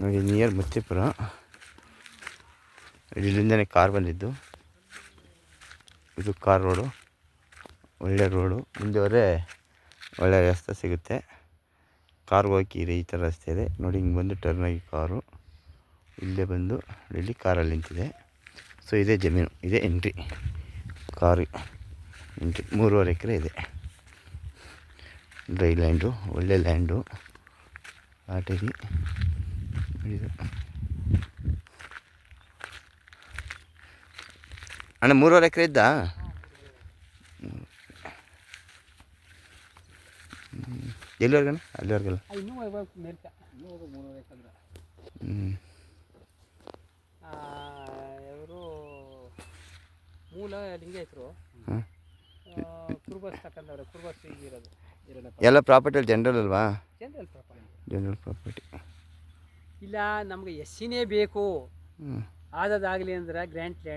ನೋಡಿ ನಿಯರ್ ಮುತ್ತಿಪುರ ಇಲ್ಲಿಂದನೇ ಕಾರ್ ಬಂದಿದ್ದು. ಇದು ಕಾರ್ ರೋಡು. ಒಳ್ಳೆ ರೋಡು. ಮುಂದೆವರೆ ಒಳ್ಳೆ ರಸ್ತೆ ಸಿಗುತ್ತೆ. ಕಾರ್ ಹೋಗಿ ಈ ಥರ ರಸ್ತೆ ಇದೆ. ನೋಡಿ, ಹಿಂಗೆ ಬಂದು ಟರ್ನ್ ಆಗಿ ಕಾರು. ಇಲ್ಲೇ ಬಂದು, ಇಲ್ಲಿ ಕಾರಲ್ಲಿ ನಿಂತಿದೆ. ಸೊ ಇದೇ ಜಮೀನು. ಇದೇ ಎಂಟ್ರಿ ಕಾರು. ಎಂಟ್ರಿ ಮೂರುವರೆ ಎಕರೆ ಇದೆ. ಡ್ರೈ ಲ್ಯಾಂಡು, ಒಳ್ಳೆ ಲ್ಯಾಂಡು. ಆಟಗಿ ಇದು ಅಣ್ಣ ಮೂರುವರೆ ಎಕರೆ ಇದ್ದ? ಎಲ್ಲಿವರೆಗಣ ಅಲ್ಲಿವರೆಗಲ್ಲ. ಹ್ಞೂ ಇವರು ಮೂಲ ಲಿಂಗಾಯತರು ಕುರುಬಸ್ ತಕೊಂಡವ್ರೆ ಕುರ್ಬಸ್ ಈಗ ಇರೋದು ಎಲ್ಲ ಪ್ರಾಪರ್ಟಿ ಜನರಲ್ ಅಲ್ವಾ? ಜನರಲ್ ಪ್ರಾಪರ್ಟಿ ಜನರಲ್ ಪ್ರಾಪರ್ಟಿ ಇಲ್ಲ ನಮ್ಗೆ ಎಸ್ ಸಿನೇ ಬೇಕು ಆದದಾಗಲಿ ಅಂದ್ರೆ ಗ್ರ್ಯಾಂಟ್ ಲ್ಯಾಂಡ್